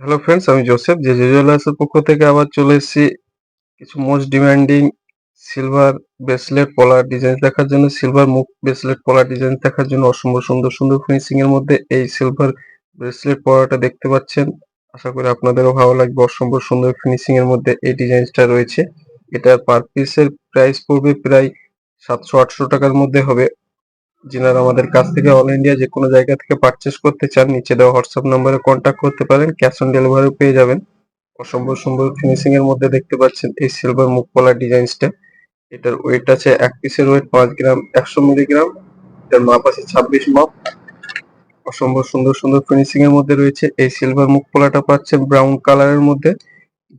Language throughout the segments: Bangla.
হ্যালো ফ্রেন্ডস আমি জোসেফ যে জুয়েলার্সের পক্ষ থেকে আবার চলে এসেছি কিছু মোস্ট ডিমান্ডিং সিলভার ব্রেসলেট পলার ডিজাইন দেখার জন্য সিলভার মুখ ব্রেসলেট পলার ডিজাইন দেখার জন্য অসম্ভব সুন্দর সুন্দর ফিনিশিং এর মধ্যে এই সিলভার ব্রেসলেট পলাটা দেখতে পাচ্ছেন। আশা করি আপনাদেরও ভালো লাগবে, অসম্ভব সুন্দর ফিনিশিং এর মধ্যে এই ডিজাইনটা রয়েছে। এটার পার পিসের প্রাইস পড়বে প্রায় সাতশো আটশো টাকার মধ্যে হবে। যিনারা আমাদের কাছ থেকে অল ইন্ডিয়া যে কোনো জায়গা থেকে পারচেস করতে চান, নিচে দেওয়া হোয়াটসঅ্যাপ নাম্বারে কন্ট্যাক্ট করতে পারেন ক্যাশ অন ডেলিভারি পেয়ে যাবেন। অসম্ভব সুন্দর ফিনিশিং এর মধ্যে দেখতে পাচ্ছেন এই সিলভার মুখ পলার ডিজাইনসটা এটার ওয়েট আছে এক পিসের ওয়েট পাঁচ গ্রাম, একশো মিলিগ্রাম। এটার মাপ আছে ছাব্বিশ মাপ। অসম্ভব সুন্দর সুন্দর ফিনিশিং এর মধ্যে রয়েছে। এই সিলভার মুখ পাচ্ছেন ব্রাউন কালারের মধ্যে।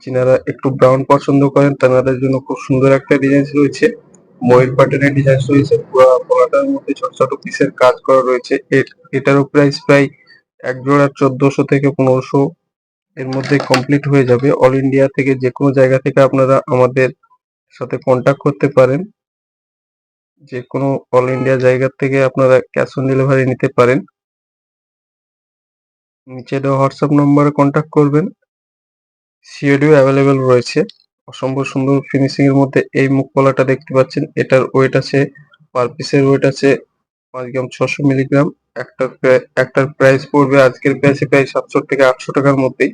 যিনারা একটু ব্রাউন পছন্দ করেন তাদের জন্য খুব সুন্দর একটা ডিজাইন রয়েছে। ময়ূর প্যাটার্নের ডিজাইন রয়েছে পুরো পলাটার মধ্যে ছোট ছোট পিসের কাজ করা রয়েছে। এটারও প্রাইস প্রায় এক জোড়া চোদ্দশো থেকে পনেরোশো এর মধ্যে কমপ্লিট হয়ে যাবে। অল ইন্ডিয়া থেকে যে কোনো জায়গা থেকে আপনারা আমাদের সাথে কন্ট্যাক্ট করতে পারেন। যে কোনো অল ইন্ডিয়া জায়গা থেকে আপনারা ক্যাশ অন ডেলিভারি নিতে পারেন। নিচে দেওয়া হোয়াটসঅ্যাপ নম্বরে কন্ট্যাক্ট করবেন। সিওডিও অ্যাভেলেবেল রয়েছে। অসম্ভব সুন্দর ফিনিশিং এর মধ্যে এই মুখ কলাটা দেখতে পাচ্ছেন। এটার ওয়েট আছে পার পিসের ওয়েট আছে পাঁচ গ্রাম ছশো মিলিগ্রাম একটা একটার প্রাইস পড়বে আজকের প্রাইসে প্রায় সাতশো থেকে আটশো টাকার মধ্যেই।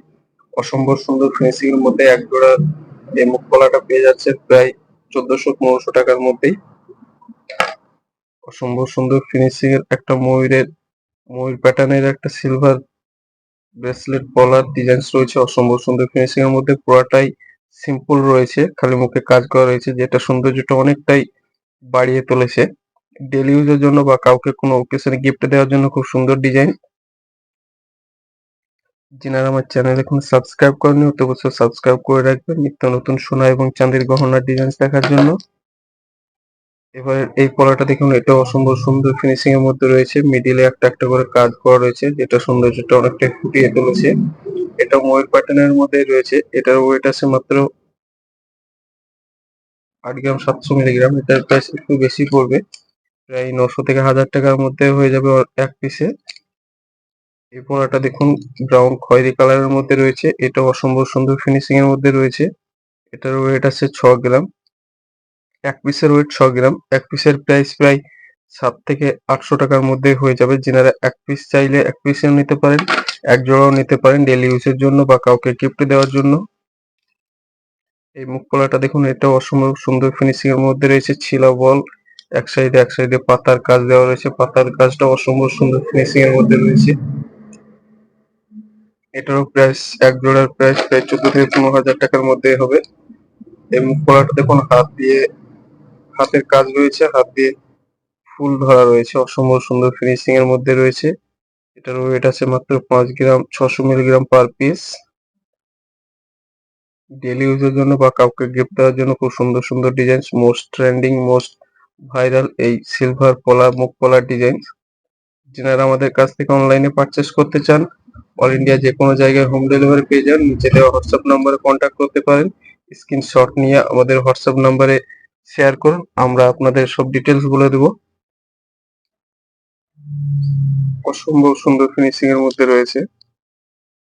অসম্ভব সুন্দর ফিনিশিং এর মধ্যে এক জোড়া এই মুখ কলাটা পেয়ে যাচ্ছে প্রায় চোদ্দশো পনেরোশো টাকার মধ্যেই। অসম্ভব সুন্দর ফিনিশিং এর একটা ময়ূরের, ময়ূর প্যাটার্নের একটা সিলভার ব্রেসলেট পলার ডিজাইন রয়েছে। অসম্ভব সুন্দর ফিনিশিং এর মধ্যে পুরাটাই সিম্পল রয়েছে, খালি মুখে কাজ করা রয়েছে, যেটা সৌন্দর্যটা অনেকটাই বাড়িয়ে তুলেছে। ডেলি ইউজের জন্য বা কাউকে কোনো ওকেশনে গিফট দেওয়ার জন্য খুব সুন্দর ডিজাইন যিনারা আমার চ্যানেল এখন সাবস্ক্রাইব করেনি অত অবশ্যই সাবস্ক্রাইব করে রাখবেন। নিত্য নতুন সোনা এবং চাঁদির গহনার ডিজাইন দেখার জন্য। এবার এই পলাটা দেখুন, এটা অসম্ভব সুন্দর ফিনিশিং এর মধ্যে রয়েছে। মিডিলে একটা একটা করে কাজ করা রয়েছে, যেটা সৌন্দর্যটা অনেকটা ফুটিয়ে তুলেছে। এটা ময়ূর প্যাটার্নের মধ্যে রয়েছে। এটার ওয়েট আছে মাত্র আট গ্রাম, সাতশো মিলিগ্রাম। এটার প্রাইস একটু বেশি পড়বে। প্রায় নশো থেকে হাজার টাকার মধ্যে হয়ে যাবে এক পিসে এই পোড়াটা দেখুন ব্রাউন খয়েরি কালারের মধ্যে রয়েছে। এটা অসম্ভব সুন্দর ফিনিশিং এর মধ্যে রয়েছে। এটার ওয়েট আছে ছ গ্রাম। এক পিসের ওয়েট ছ গ্রাম। এক পিসের প্রাইস প্রায় সাত থেকে আটশো টাকার মধ্যে হয়ে যাবে। যিনারা এক পিস চাইলে এক পিসেও নিতে পারেন। এক জোড়াও নিতে পারেন ডেলি ইউজের জন্য বা কাউকে গিফট দেওয়ার জন্য। এই মুখ পোলাটা দেখুন, এটা অসম্ভব সুন্দর ফিনিশিং এর মধ্যে রয়েছে, ছিলা বল। এক সাইডে এক সাইডে পাতার কাজ দেওয়া রয়েছে, পাতার কাজটা অসম্ভব সুন্দর ফিনিশিং এর মধ্যে রয়েছে। এটারও প্রাইস এক জোড়ার প্রাইস প্রায় চোদ্দ থেকে পনেরো হাজার টাকার মধ্যে হবে। এই মুখ পোলাটা দেখুন, হাত দিয়ে, হাতের কাজ রয়েছে, হাত দিয়ে ফুল ধরা রয়েছে, অসম্ভব সুন্দর ফিনিশিং এর মধ্যে রয়েছে। এটার ওয়েট আছে মাত্র পাঁচ গ্রাম, ছশো মিলিগ্রাম পার পিস ডেলি ইউজের জন্য বা কাউকে গিফট দেওয়ার জন্য খুব সুন্দর সুন্দর design most trending most viral এই সিলভার পলা, মুখ পলার ডিজাইন যারা আমাদের কাছ থেকে অনলাইনে পারচেস করতে চান অল ইন্ডিয়া যে কোনো জায়গায় হোম ডেলিভারি পেয়ে যান, নিচে দেওয়া হোয়াটসঅ্যাপ নম্বরে কন্ট্যাক্ট করতে পারেন। স্ক্রিনশট নিয়ে আমাদের হোয়াটসঅ্যাপ নম্বরে শেয়ার করুন, আমরা আপনাদের সব ডিটেলস বলে দেব। অসম্ভব সুন্দর ফিনিশিং এর মধ্যে রয়েছে।